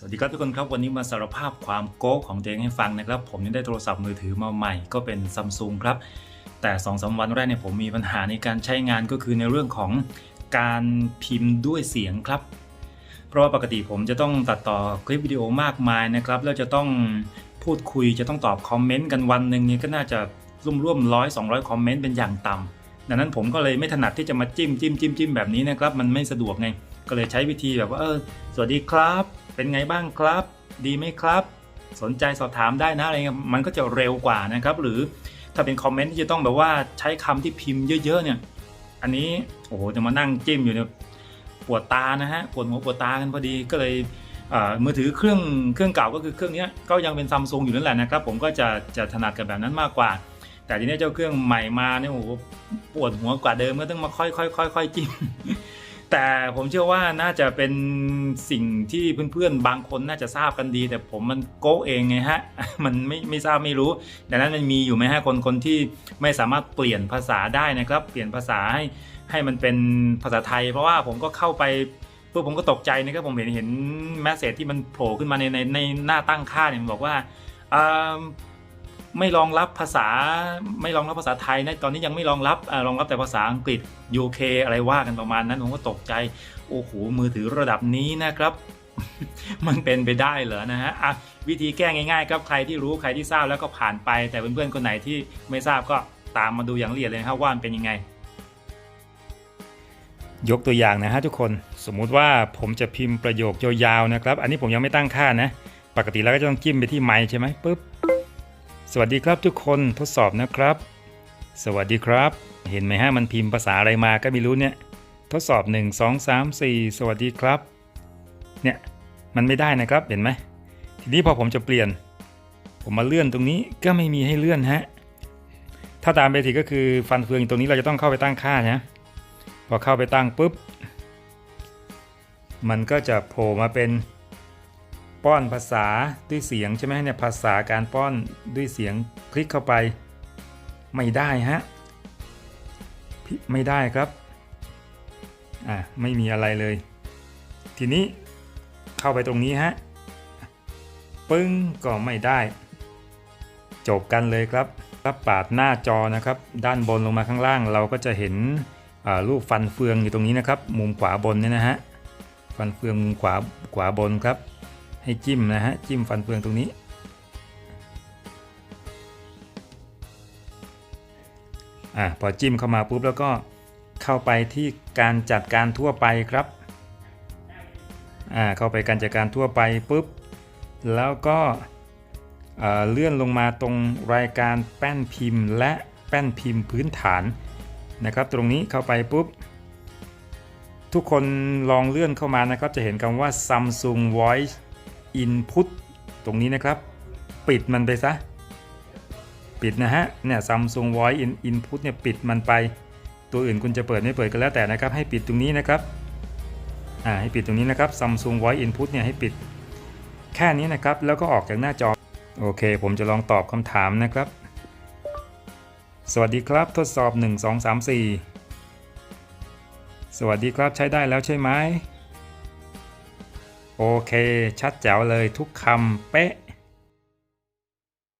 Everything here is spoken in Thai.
สวัสดีครับทุกคนครับวันนี้มาสารภาพความโก๊ของตัวเองให้ฟังนะครับ ผมนี่ได้โทรศัพท์มือถือมาใหม่ก็เป็นซัมซุงครับ แต่2อสวันแรกเนี่ยผมมีปัญหาในการใช้งานก็คือในเรื่องของการพิมพ์ด้วยเสียงครับ เพราะว่าปกติผมจะต้องตัดต่อคลิปวิดีโอมากมายนะครับแล้วจะต้องพูดคุยจะต้องตอบคอมเมนต์กันวันหนึ่งเนี่ยก็น่าจะร่วมๆร้อยสองร้อยคอมเมนต์เป็นอย่างต่ำดังนั้นผมก็เลยไม่ถนัดที่จะมาจิ้มจิ้มจิ้มจิ้มแบบนี้นะครับมันไม่สะดวกไงก็เลยใช้วิธีแบบว่าเออสวัสดีครับ เป็นไงบ้างครับ ดีไหมครับ สนใจสอบถามได้นะอะไรเงี้ยมันก็จะเร็วกว่านะครับ หรือถ้าเป็นคอมเมนต์ที่จะต้องแบบว่าใช้คำที่พิมพ์เยอะๆ เนี่ย อันนี้โอ้โหจะมานั่งจิ้มอยู่เนี่ยปวดตานะฮะปวดหัวปวดตากันพอดีก็เลยมือถือเครื่องเครื่องเก่าก็คือเครื่องนี้ก็ยังเป็นซัมซุงอยู่นั่นแหละนะครับ ผมก็จะจะถนัดกับแบบนั้นมากกว่า แต่ทีนี้เจ้าเครื่องใหม่มาเนี่ยโอ้โหปวดหัวกว่าเดิมก็ต้องมาค่อยๆค่อยๆจิ้ม แต่ผมเชื่อว่าน่าจะเป็นสิ่งที่เพื่อนๆ บางคนน่าจะทราบกันดี แต่ผมมันโก้เองไงฮะ มันไม่ไม่ทราบไม่รู้ดังนั้นมันมีอยู่ไหมฮะคนคนที่ไม่สามารถเปลี่ยนภาษาได้นะครับ เปลี่ยนภาษาให้ให้มันเป็นภาษาไทย เพราะว่าผมก็เข้าไปเพื่อผมก็ตกใจนะครับผมเห็นเห็นแมสเซจที่มันโผล่ขึ้นมาในในในหน้าตั้งค่าเนี่ยมันบอกว่า ไม่รองรับภาษาไม่รองรับภาษาไทยนะตอนนี้ยังไม่รองรับอรองรับแต่ภาษาอังกฤษ UK อะไรว่ากันประมาณนั้นผมก็ตกใจโอ้โหมือถือระดับนี้นะครับ มันเป็นไปได้เหรอนะฮะอะวิธีแก้ง่ายๆครับใครที่รู้ใครที่ทราบแล้วก็ผ่านไป แต่เพื่อนๆคนไหนที่ไม่ทราบก็ตามมาดูอย่างละเอียดเลยนะครับว่ามันเป็นยังไง ยกตัวอย่างนะฮะทุกคนสมมุติว่าผมจะพิมพ์ประโยคยาวๆนะครับ อันนี้ผมยังไม่ตั้งค่านะ ปกติแล้วก็จะต้องจิ้มไปที่ไมค์ใช่ไหมปุ๊บ สวัสดีครับทุกคนทดสอบนะครับ สวัสดีครับ เห็นไหมฮะมันพิมพ์ภาษาอะไรมาก็ไม่รู้เนี่ย ทดสอบ 1 2 3 4 สวัสดีครับ เนี่ยมันไม่ได้นะครับเห็นไหมทีนี้พอผมจะเปลี่ยน ผมมาเลื่อนตรงนี้ก็ไม่มีให้เลื่อนฮะถ้าตามเบสิกก็คือฟันเฟืองตรงนี้เราจะต้องเข้าไปตั้งค่านะพอเข้าไปตั้งปุ๊บ มันก็จะโผล่มาเป็น ป้อนภาษาด้วยเสียงใช่ไหมเนี่ยภาษาการป้อนด้วยเสียงคลิกเข้าไป ไม่ได้ฮะไม่ได้ครับอ่าไม่มีอะไรเลย ทีนี้เข้าไปตรงนี้ฮะปึ้งก็ไม่ได้ จบกันเลยครับรับปาดหน้าจอนะครับ ด้านบนลงมาข้างล่าง เราก็จะเห็นรูปฟันเฟืองอยู่ตรงนี้นะครับ มุมขวาบนเนี่ยนะฮะฟันเฟืองมุมขวาขวาบนครับ ให้จิ้มนะฮะ จิ้มฟันเฟืองตรงนี้ อะพอจิ้มเข้ามาปุ๊บแล้วก็เข้าไปที่การจัดการทั่วไปครับ อ่า เข้าไปการจัดการทั่วไปปุ๊บ แล้วก็เอ่อเลื่อนลงมาตรงรายการแป้นพิมพ์ และแป้นพิมพ์พื้นฐานนะครับ ตรงนี้เข้าไปปุ๊บ ทุกคนลองเลื่อนเข้ามานะครับ จะเห็นคำว่า Samsung Voice Input ตรงนี้นะครับ ปิดมันไปซะ ปิดนะฮะ เนี่ย Samsung Voice In Input เนี่ยปิดมันไป ตัวอื่นคุณจะเปิดไม่เปิดก็แล้วแต่นะครับ ให้ปิดตรงนี้นะครับ อ่า ให้ปิดตรงนี้นะครับ Samsung Voice Input เนี่ยให้ปิด แค่นี้นะครับ แล้วก็ออกจากหน้าจอ โอเค ผมจะลองตอบคำถามนะครับ สวัสดีครับ ทดสอบ 1 2 3 4 สวัสดีครับ ใช้ได้แล้วใช่ไหม โอเค ชัดแจ๋วเลยทุกคำเป๊ะ